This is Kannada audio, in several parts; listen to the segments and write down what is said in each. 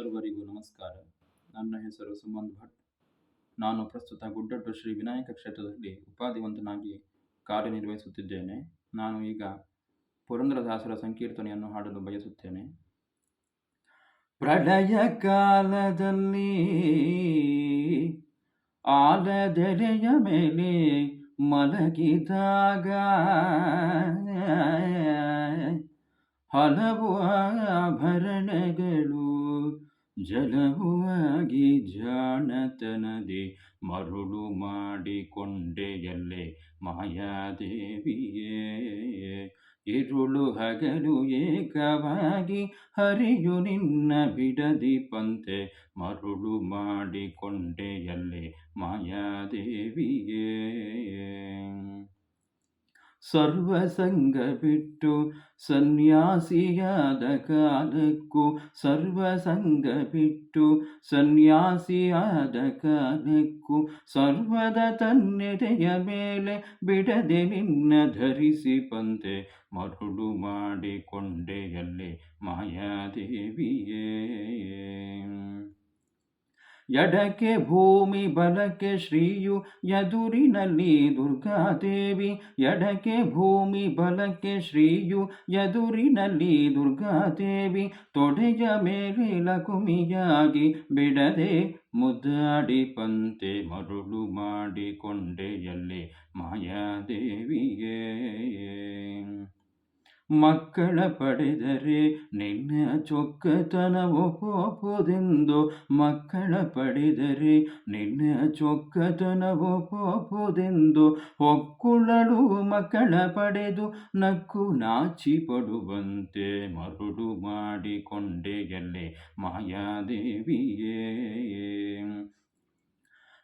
ಸರ್ವರಿಗೂ ನಮಸ್ಕಾರ. ನನ್ನ ಹೆಸರು ಸುಮಂತ್ ಭಟ್. ನಾನು ಪ್ರಸ್ತುತ ಗುಡ್ಡಟ್ಟು ಶ್ರೀ ವಿನಾಯಕ ಕ್ಷೇತ್ರದಲ್ಲಿ ಉಪಾಧಿವಂತನಾಗಿ ಕಾರ್ಯನಿರ್ವಹಿಸುತ್ತಿದ್ದೇನೆ. ನಾನು ಈಗ ಪುರಂದ್ರದಾಸರ ಸಂಕೀರ್ತನೆಯನ್ನು ಹಾಡಲು ಬಯಸುತ್ತೇನೆ. ಪ್ರಳಯ ಕಾಲದಲ್ಲಿ ಆಲದೆಲೆಯ ಮೇಲೆ ಮಲಗಿದಾಗ ಹಲವು ಆಭರಣಗಳು ಜಲವು ಜಾಣತನದಿ ಜಾಣತನದೆ ಮರುಳು ಮಾಡಿಕೊಂಡೆಯಲ್ಲೇ ಮಾಯಾದೇವಿಯೇ. ಇರುಳು ಹಗಲು ಏಕವಾಗಿ ಹರಿಯು ನಿನ್ನ ಬಿಡದಿ ಪಂತೆ ಮರುಳು ಮಾಡಿಕೊಂಡೆಯಲ್ಲೇ ಮಾಯಾದೇವಿಯೇ. ಸರ್ವಸಂಗ ಬಿಟ್ಟು ಸನ್ಯಾಸಿಯಾದ ಕಾಲಕ್ಕೂ ಸರ್ವಸಂಗ ಬಿಟ್ಟು ಸನ್ಯಾಸಿಯಾದ ಕಾಲಕ್ಕೂ ಸರ್ವದ ತನ್ನೆದೆಯ ಮೇಲೆ ಬಿಡದೆ ನಿನ್ನ ಧರಿಸಿ ಪಂತೆ ಮರುಳು ಮಾಡಿಕೊಂಡೆಯಲ್ಲಿ ಮಾಯಾದೇವಿಯೇ ಎಡಕ್ಕೆ ಭೂಮಿ, ಬಲಕ್ಕೆ ಶ್ರೀಯು, ಎದುರಿನಲ್ಲಿ ದುರ್ಗಾದೇವಿ ಎಡಕ್ಕೆ ಭೂಮಿ, ಬಲಕ್ಕೆ ಶ್ರೀಯು, ಎದುರಿನಲ್ಲಿ ದುರ್ಗಾದೇವಿ ತೊಡೆಯ ಮೇಲೆ ಲಕುಮಿಯಾಗಿ ಬಿಡದೆ ಮುದ್ದಾಡಿ ಪಂತೆ ಮರುಳು ಮಾಡಿಕೊಂಡೆಯಲ್ಲಿ ಮಾಯಾದೇವಿಯೇ. ಮಕ್ಕಳ ಪಡೆದರೆ ನಿನ್ನ ಚೊಕ್ಕತನ ಪೋಪುದೆಂದು. ಮಕ್ಕಳ ಪಡೆದರೆ ನಿನ್ನ ಚೊಕ್ಕತನ ಪೋಪುದೆಂದು. ಹೊಕ್ಕುಳಲು ಮಕ್ಕಳ ಪಡೆದು ನಕ್ಕು ನಾಚಿ ಪಡುವಂತೆ ಮರುಳು ಮಾಡಿಕೊಂಡೆಯಲ್ಲೇ ಮಾಯಾದೇವಿಯೇ.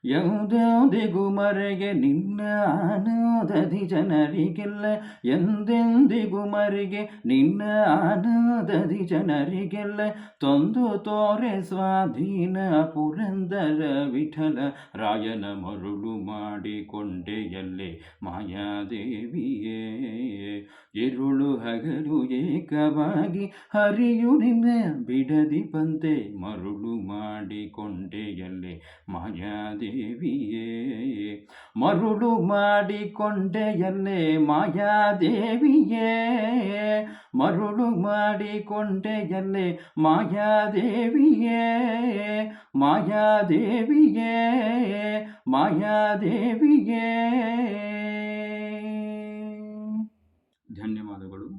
ಎಂದೆಂದಿಗೂ ಮರೆಗೆ ನಿನ್ನ ಆನಂದದಿ ಜನರಿಗೆಲ್ಲ ಎಂದೆಂದಿಗೂ ಮರೆಗೆ ನಿನ್ನ ಆನಂದದಿ ಜನರಿಗೆಲ್ಲ ತೊಂದು ತೋರೆ ಸ್ವಾಧೀನ ಪುರಂದರ ವಿಠಲ ರಾಯನ ಮರುಳು ಮಾಡಿಕೊಂಡೆಯಲ್ಲೇ ಮಾಯಾದೇವಿಯೇ. ಇರುಳು ಹಗಲು ಏಕವಾಗಿ ಹರಿಯು ನಿನ್ನೆ ಬಿಡದಿ ಪಂತೆ, ಮರುಳು ಮಾಡಿಕೊಂಡೆಯಲ್ಲೇ ಮಾಯಾದೇವಿಯೇ, ಮರುಳು ಮಾಡಿಕೊಂಡೆಯಲ್ಲೇ ಮಾಯಾದೇವಿಯೇ, ಮರುಳು ಮಾಡಿಕೊಂಡೆಯಲ್ಲೇ ಮಾಯಾದೇವಿಯೇ ಮಾಯಾದೇವಿಯೇ ಮಾಯಾದೇವಿಯೇ. ചാനലുകളും